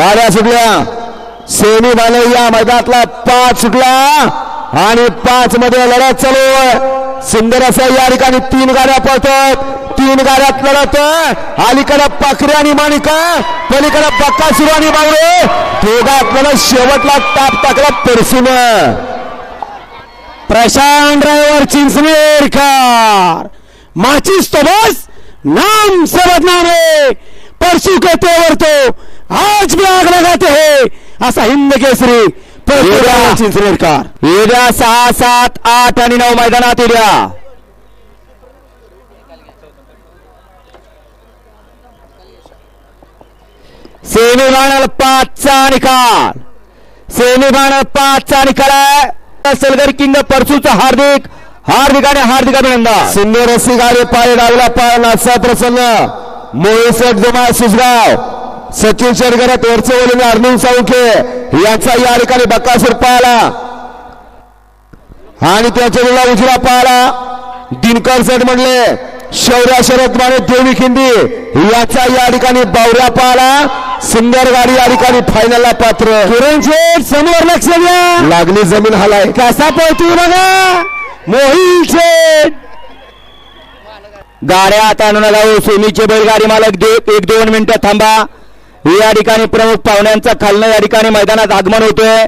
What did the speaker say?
गाड्या सुटल्या. सेमी या मैदानातला पाच सुटला आणि पाच मध्ये लढत चालू आहे. सुंदर असं या ठिकाणी तीन गाड्या पळतात. तीन गाड्यात लढत अलीकडे पाखरे आणि माणिका पलीकडे बक्कासुर आणि बावळे दोघा आपल्याला शेवटला ताप टाकला परसून. प्रशांत ड्रायव्हर चिंचनेरकर माचिस तो बस नाम से बदनाम है परसू के वरतो आज भी आग लगाते हैं असा हिंद केसरी चिंचनेरकर येड्या सहा सात आठ आणि नऊ मैदानात येड्या. सेमी फायनल पाचचा निकाल. सेमी फायनल पाचचा निकाल आहे. सलगर किंग परसूचा हार्दिक हार्दिक आणि हार्दिक अभिनंदन. सुंदर अशी गाडी पाय डावला पाय नासा प्रसन्न मोहिसेट जमा सुसगाव सचिन शेरगरात वरचे बोलून अर्जुन साळुंखे यांचा या ठिकाणी बक्कासूर पाहिला आणि त्याच्या वेळेला उजवा पाहिला दिनकर सेट म्हणले शौर्या शरद माने देवी खिंदी याचा या ठिकाणी बावऱ्या पाहिला सुंदर गाडी या ठिकाणी फायनलला पात्र. किरण शेठ समोर लक्ष द्या. लागली जमीन हलाय. कसा पळतोय बघा. मोहिल शेठ. गाड्या आता आणू नका हो. सोनीचे बैलगाडी मालक दे एक दोन मिनिटं थांबा. या ठिकाणी प्रमुख पाहुण्यांचा खालनं या ठिकाणी मैदानात आगमन होतोय.